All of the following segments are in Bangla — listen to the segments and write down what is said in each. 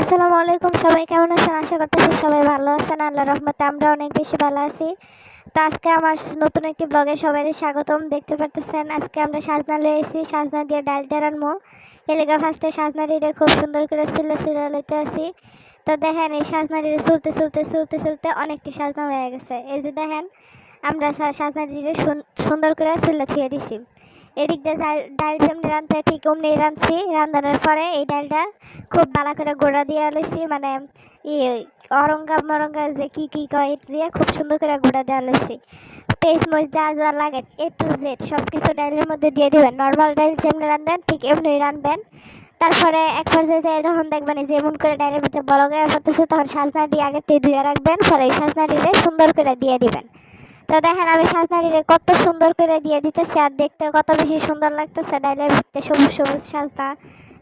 আসসালামু আলাইকুম, সবাই কেমন আছেন? আশা করতেছি সবাই ভালো আছেন। আল্লাহ রহমতে আমরা অনেক বেশি ভালো আছি। তো আজকে আমার নতুন একটি ব্লগে সবাই স্বাগতম। দেখতে পারতেছেন, আজকে আমরা সাজনা লয়ে এসেছি। সাজনা দিয়ে ডাল দেরানমো এলাকা ফার্স্টে সাজনা ডিরে খুব সুন্দর করে চুলে চুলে লইতে আসি তো দেখেন, এই সাজনা ডিরে চলতে চলতে চলতে চলতে অনেকটি সাজনা হয়ে গেছে। এই যে দেখেন, আমরা সাজনা ডিরে সুন্দর করে চুলে ছুঁয়ে দিছি। এদিক দিয়ে ডাল যেমনি রাঁধতে ঠিক অমনি রাঁধছি। রান্ধানোর পরে এই ডালটা খুব ভালো করে গোড়া দিয়ে লইছি মানে ইয়ে অরঙ্গা মরঙ্গা যে কী কী কয় দিয়ে খুব সুন্দর করে গোড়া দেওয়া লইছি। পেস্ট মরিচ যা যা লাগে এ টু জেড সব কিছু ডালের মধ্যে দিয়ে দিবেন। নর্মাল ডাল যেমনি রাঁধবেন, ঠিক এমনি রাঁধবেন। তারপরে এক পর্যায়ে যখন দেখবেন যে এমন করে ডালের মধ্যে বড় গায়ে পড়তেছে, তখন সাজনা দিয়ে আগে দিয়ে ধুয়ে রাখবেন, পরে সাজনা দিয়ে সুন্দর করে দিয়ে দিবেন। তো দেখেন আমি সাজদারিরে কত সুন্দর করে দিয়ে দিতেছি আর দেখতে কত বেশি সুন্দর লাগতেছে ডাইলের ভিতরে সবুজ সবুজ সাজনা।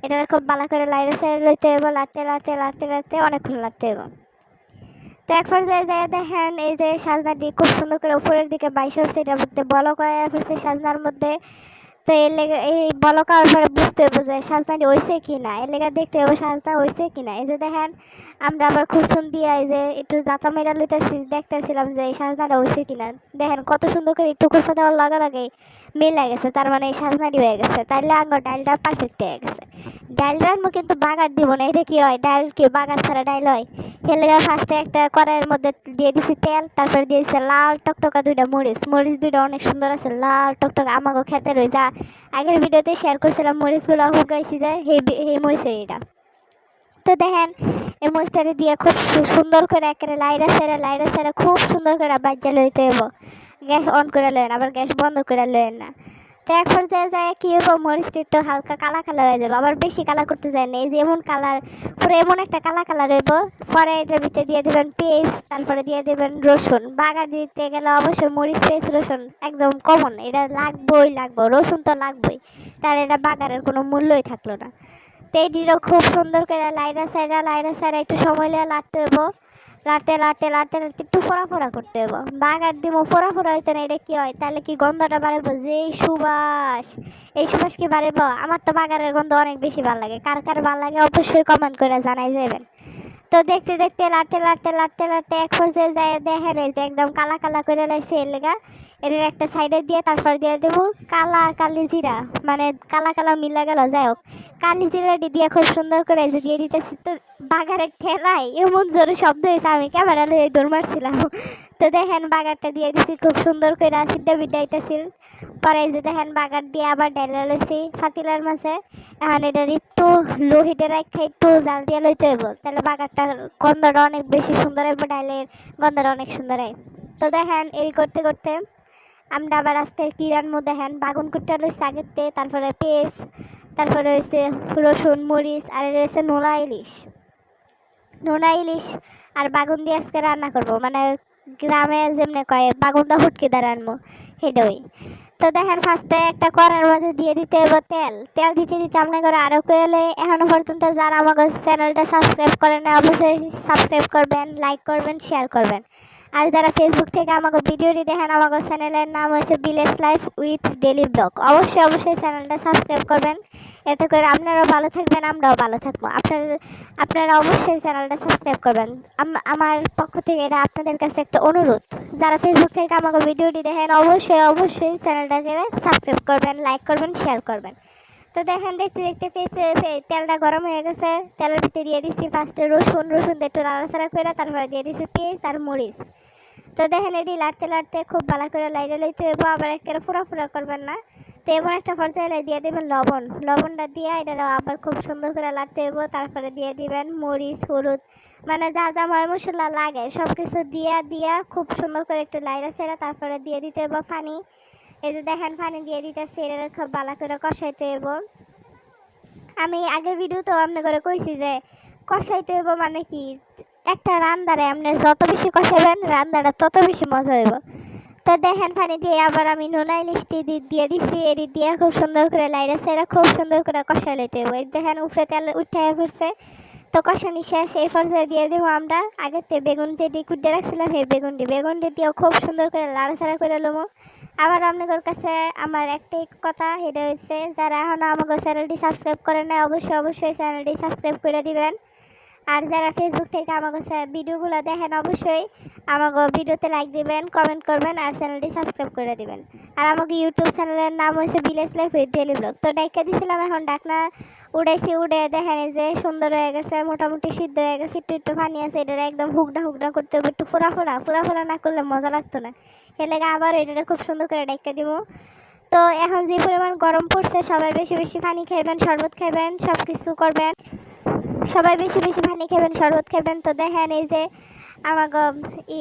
এটা খুব ভালো করে লাইরে সাইড লইতে হবে লাড়তে লাড়তে লাড়তে লাড়তে অনেকক্ষণ লাড়তে হবে তো এক পর্যায়ে যাই দেখেন এই যে সাজনাটি খুব সুন্দর করে উপরের দিকে বাইশ হচ্ছে এটা মধ্যে বলক হয়ে ফেলছে সাজনার মধ্যে। তো এর লেগে এই বলক হওয়ার পরে বুঝতে হবে যে সাজনাটি হয়েছে কি না এর লেগে দেখতে হবে সাজনা হয়েছে কি না এই যে দেখেন, আমরা আবার খুরসুন দিয়ে এই যে একটু জাতা মেরা লইতেছি, দেখতেছিলাম যে এই সাজনাটা হয়েছে কিনা। দেখেন কত সুন্দর করে একটু কুচা দেওয়ার লাগা লাগে। মিলে গেছে, তার মানে এই সাজনাটি হয়ে গেছে, তাইলে আঙ্গ ডালটা পারফেক্ট হয়ে গেছে। ডাল রান্না কিন্তু বাগার দিব না, এটা কি হয়? ডাল কি বাগার ছাড়া ডাল হয়? হেলে ফার্স্টে একটা কড়াইয়ের মধ্যে দিয়ে দিছি তেল, তারপরে দিয়েছে লাল টকটকা দুইটা মরিচ। মরিচ দুইটা অনেক সুন্দর আছে, লাল টকটকা আমাকে খেতে রয়ে যা। আগের ভিডিওতে শেয়ার করছিলাম, মরিচগুলো হুকাইছি সেই সেই মরিচ এটা। তো দেখেন, এই মরিচটাকে দিয়ে খুব সুন্দর করে একেবারে লাইরা সেরা লাইরা সেরা খুব সুন্দর করে বাজ্যা লইতে হইব। গ্যাস অন করে লয়েন আবার গ্যাস বন্ধ করে লেন না। তো এক পর্যায়ে যায় কী হব মরিচটা একটু হালকা কালা কালা হয়ে যাবে, আবার বেশি কালা করতে যায় না। এই যে এমন কালার, পুরো এমন একটা কালা কালার হইব, পরে এটার ভিতরে দিয়ে দেবেন পেস্ট তারপরে দিয়ে দেবেন রসুন। বাগার দিতে গেলে অবশ্যই মরিচ পেস্ট রসুন একদম কমন এটা লাগবেই লাগবে রসুন তো লাগবেই তাহলে এটা বাগারের কোনো মূল্যই থাকল না। তো এটিরও খুব সুন্দর করে লাইরা সাইরা লাইরা সাইরা একটু সময় নিয়ে লাড়তে হইব। লাড়তে লাড়তে লাড়তে লাড়তে একটু ফোড়া ফোড়া করতে হব বাগার দিব ফোড়া ফোড়া হইতে না, এটা কি হয়? তাহলে কি গন্ধটা বাড়াবো যে সুবাস, এই সুবাস কি বাড়াইব আমার তো বাগারের গন্ধ অনেক বেশি ভালো লাগে। কার কার ভালো লাগে অবশ্যই কমেন্ট করে জানাই যাবেন। তো দেখতে দেখতে, লাড়তে লাড়তে লাড়তে লাড়তে এক পর্যায়ে যায় দেখেন একদম কালা কালা করে লাইছে এলাকা। এর একটা সাইডে দিয়ে তারপর দিয়ে দেবো কালা কালি জিরা। মানে কালা কালা মিলা গেল, যাই হোক। কালি জিরাটি দিয়ে খুব সুন্দর করে যে দিয়ে দিতেছি তো, বাগারের ঠেলায় এমন জোরে শব্দ হয়েছে, আমি ক্যামেরা লয়ে দৌড় মারছিলাম। তো দেখেন বাগারটা দিয়ে দিছি, খুব সুন্দর করে সিদ্ধা বিডাইতেছিল পরে যে দেখেন বাগার দিয়ে আবার ডাইলা লইছি ফাতিলার মাঝে। এখন এটার একটু লো হিটে রাখা একটু জাল দিয়ে লইতে হইব, তাহলে বাগারটা গন্ধটা অনেক বেশি সুন্দর হইব, ডাইলের গন্ধটা অনেক সুন্দর হয়। তো দেখেন এই করতে করতে আমরা আবার আজকে কিরান মধ্যে দেখেন বাগুন কুটটা রয়েছে আগেরতে তারপরে পেস্ট তারপরে রয়েছে রসুন, মরিচ, আর রয়েছে নোলা ইলিশ। নোনা ইলিশ আর বাগুন দিয়ে আজকে রান্না করব মানে গ্রামে যেমনি কয় বাগুন দা হুটকি দা রানবো সেটাই তো দেখেন ফার্স্টে একটা কড়ার মধ্যে দিয়ে দিতে হবে তেল। তেল দিতে দিতে আপনার করে আরও কয়েলে এখনও পর্যন্ত যারা আমাকে চ্যানেলটা সাবস্ক্রাইব করেন অবশ্যই সাবস্ক্রাইব করবেন লাইক করবেন শেয়ার করবেন। আর যারা ফেসবুক থেকে আমাকে ভিডিওটি দেখেন, আমাকে চ্যানেলের নাম হচ্ছে village life with daily blog অবশ্যই অবশ্যই চ্যানেলটা সাবস্ক্রাইব করবেন। এতে করে আপনারাও ভালো থাকবেন, আমরাও ভালো থাকব। আপনার, আপনারা অবশ্যই চ্যানেলটা সাবস্ক্রাইব করবেন। আমার পক্ষ থেকে এটা আপনাদের কাছে একটা অনুরোধ। যারা ফেসবুক থেকে আমাকে ভিডিওটি দেখেন, অবশ্যই অবশ্যই চ্যানেলটাকে সাবস্ক্রাইব করবেন লাইক করবেন শেয়ার করবেন। তো দেখেন, দেখতে দেখতে তেলটা গরম হয়ে গেছে। তেলের ভিতরে দিয়ে দিচ্ছি ফার্স্টে রসুন। রসুন একটু নাড়াচাড়া করে, তারপরে দিয়ে দিচ্ছি পেঁয়াজ আর মরিচ। তো দেখেন এটি লাড়তে লাড়তে খুব ভালো করে লাইটে লাইতে হইব, আবার একেবারে ফুরা ফুরা করবেন না। তো এমন একটা পর্যায়ে দিয়ে দেবেন লবণ। লবণটা দিয়ে এটা আবার খুব সুন্দর করে লাড়তে হইব, তারপরে দিয়ে দিবেন মরিচ, হলুদ মানে যা যা ময় মশলা লাগে সব কিছু দিয়া দিয়া খুব সুন্দর করে একটু লাইরা সেরা তারপরে দিয়ে দিতে হইব পানি। এই যে দেখেন পানি দিয়ে দিতে সেরে খুব ভালো করে কষাইতে হইব। আমি আগের ভিডিওতেও আপনার করে কইছি যে কষাইতে হইব মানে কি? একটা রান্দারে আপনি যত বেশি কষাবেন রান্দাটা তত বেশি মজা হইব। তো দেখেন পানি দিয়ে আবার আমি নোনা ইলিশটি দিয়ে দিচ্ছি এটি দিয়ে খুব সুন্দর করে লাইরে সেরা খুব সুন্দর করে কষা লইতে হইব। দেখেন উপরে তেল উঠে পড়ছে। তো কষানি শেষ, এই পর্যায়ে দিয়ে দেবো আমরা আগের থেকে বেগুন যেটি কুটে রাখছিলাম, সেই বেগুনটি। বেগুনটি দিয়েও খুব সুন্দর করে লাড়াচাড়া করে নেব আবার আপনাদের কাছে আমার একটাই কথা এটা হচ্ছে, যারা এখনও আমাকে চ্যানেলটি সাবস্ক্রাইব করে নেয় অবশ্যই অবশ্যই চ্যানেলটি সাবস্ক্রাইব করে দিবেন। আর যারা ফেসবুক থেকে আমাকে ভিডিওগুলো দেখেন, অবশ্যই আমাকে ভিডিওতে লাইক দিবেন কমেন্ট করবেন আর চ্যানেলটি সাবস্ক্রাইব করে দিবেন। আর আমাকে ইউটিউব চ্যানেলের নাম হচ্ছে village life with daily blog তো ডাইকা দিছিলাম, এখন ডাকনা উড়াইছি, উড়ে দেখেন যে সুন্দর হয়ে গেছে, মোটামুটি সিদ্ধ হয়ে গেছে, একটু একটু পানি আছে এটা একদম হুকডা হুকডা করতে হবে, একটু ফোড়া ফোড়া ফোড়া ফোড়া না করলে মজা লাগতো না। এর আবার এটা খুব সুন্দর করে ডাইকা দিব। তো এখন যে পরিমাণ গরম পড়ছে, সবাই বেশি বেশি পানি খাইবেন, শরবত খাইবেন সব কিছু করবেন। সবাই বেশি বেশি পানি খাবেন, শরবত খাবেন। তো দেখেন এই যে আমাকে ই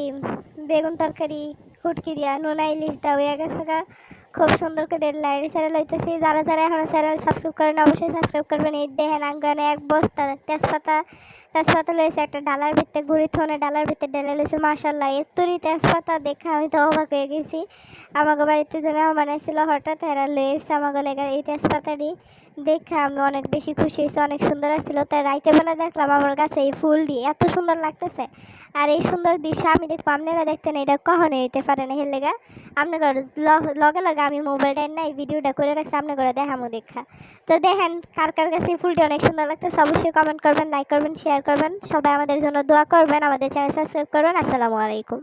বেগুন তরকারি, হুটকি দিয়া নোনা ইলিশ দেওয়া হয়ে গেছে গা। খুব সুন্দর করে লাইট চ্যানেল হইতেছি। যারা যারা এখনও চ্যানেল সাবস্ক্রাইব করেন অবশ্যই সাবস্ক্রাইব করবেন। এই দেখেন আঙ্গানে এক বস্তা তেজপাতা তেজপাতা লয়েছে একটা ডালার ভিতরে গুড়ি থনে ডালার ভিতরে ডেলে লয়েছে মার্শাল্লাহ এত্তরি তেজপাতা দেখে আমি তো অবাক হয়ে গেছি। আমাকে বাড়িতে যে মেহমান হঠাৎ এরা লয়েছে আমাকে লেগে এই তেজপাতাটি দেখে আমি অনেক বেশি খুশি হয়েছি, অনেক সুন্দর আসছিল তাই রাইতে বেলা দেখলাম আমার কাছে এই ফুলটি এত সুন্দর লাগতেছে। আর এই সুন্দর দৃশ্য আমি দেখব, আপনারা দেখতেন এটা কখনোই হইতে পারে না। হেলেগা আপনার লগে লগে আমি মোবাইলটা না এই ভিডিওটা করে রাখছি আপনার করে দেখামো দেখা। তো দেখেন কার কার কাছে ফুলটি অনেক সুন্দর লাগতেছে, অবশ্যই কমেন্ট করবেন লাইক করবেন শেয়ার করবেন। সবাই আমাদের জন্য দোয়া করবেন। আমাদের চ্যানেল সাবস্ক্রাইব করবেন। আসসালামু আলাইকুম।